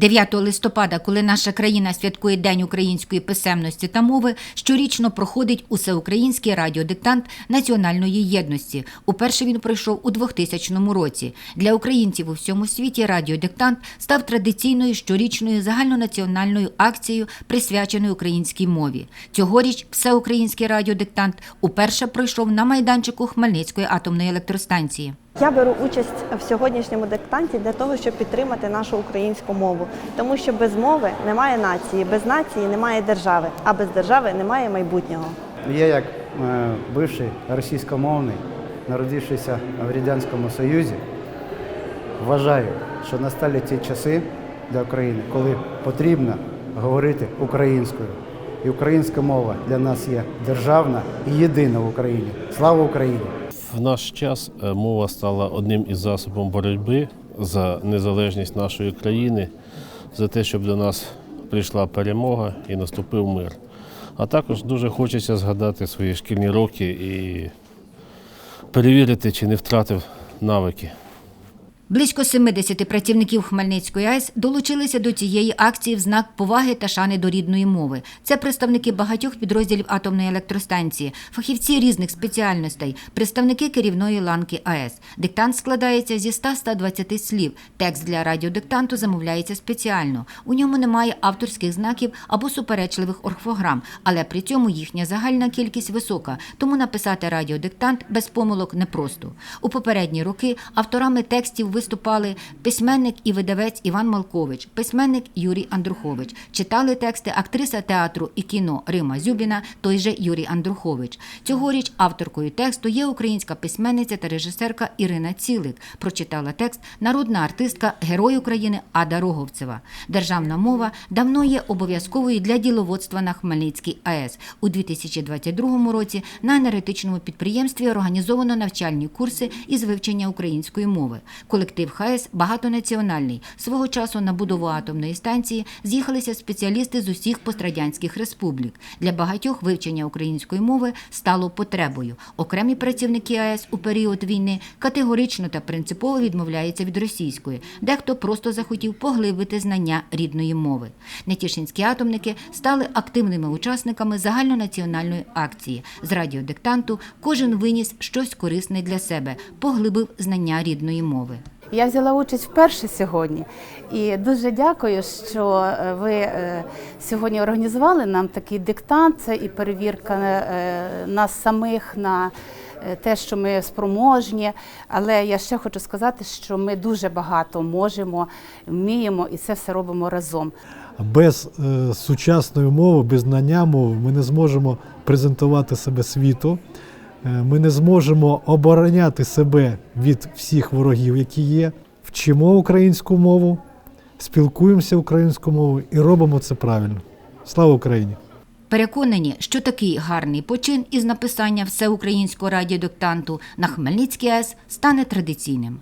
9 листопада, коли наша країна святкує День української писемності та мови, щорічно проходить усеукраїнський радіодиктант національної єдності. Уперше він пройшов у 2000 році. Для українців у всьому світі радіодиктант став традиційною щорічною загальнонаціональною акцією, присвяченою українській мові. Цьогоріч всеукраїнський радіодиктант уперше пройшов на майданчику Хмельницької атомної електростанції. Я беру участь в сьогоднішньому диктанті для того, щоб підтримати нашу українську мову, тому що без мови немає нації, без нації немає держави, а без держави немає майбутнього. Я як е, бивший російськомовний, народившийся в Радянському Союзі, вважаю, що настали ті часи для України, коли потрібно говорити українською. І українська мова для нас є державна і єдина в Україні. Слава Україні! В наш час е, мова стала одним із засобів боротьби за незалежність нашої країни, за те, щоб до нас прийшла перемога і наступив мир. А також дуже хочеться згадати свої шкільні роки і перевірити, чи не втратив навики. Близько 70 працівників Хмельницької АЕС долучилися до цієї акції в знак поваги та шани до рідної мови. Це представники багатьох підрозділів атомної електростанції, фахівці різних спеціальностей, представники керівної ланки АЕС. Диктант складається зі 100-120 слів. Текст для радіодиктанту замовляється спеціально. У ньому немає авторських знаків або суперечливих орфограм, але при цьому їхня загальна кількість висока, тому написати радіодиктант без помилок непросто. У попередні роки авторами текстів виступали письменник і видавець Іван Малкович, письменник Юрій Андрухович. Читали тексти актриса театру і кіно Рима Зюбіна, той же Юрій Андрухович. Цьогоріч авторкою тексту є українська письменниця та режисерка Ірина Цілик. Прочитала текст народна артистка, герой України Ада Роговцева. Державна мова давно є обов'язковою для діловодства на Хмельницькій АЕС. У 2022 році на енергетичному підприємстві організовано навчальні курси із вивчення української мови. Колектив ХАЕС багатонаціональний. Свого часу на будову атомної станції з'їхалися спеціалісти з усіх пострадянських республік. Для багатьох вивчення української мови стало потребою. Окремі працівники АЕС у період війни категорично та принципово відмовляються від російської. Дехто просто захотів поглибити знання рідної мови. Нетішинські атомники стали активними учасниками загальнонаціональної акції. З радіодиктанту кожен виніс щось корисне для себе, поглибив знання рідної мови. Я взяла участь вперше сьогодні і дуже дякую, що е, ви е, сьогодні організували нам такий диктант. І перевірка е, нас самих на те, що ми спроможні. Але я ще хочу сказати, що ми дуже багато можемо, вміємо і це все робимо разом. Без сучасної мови, без знання мови ми не зможемо презентувати себе світу, ми не зможемо обороняти себе від всіх ворогів, які є. Вчимо українську мову, спілкуємося українською мовою і робимо це правильно. Слава Україні! Переконані, що такий гарний почин із написання всеукраїнського радіодиктанту на Хмельницькій АЕС стане традиційним.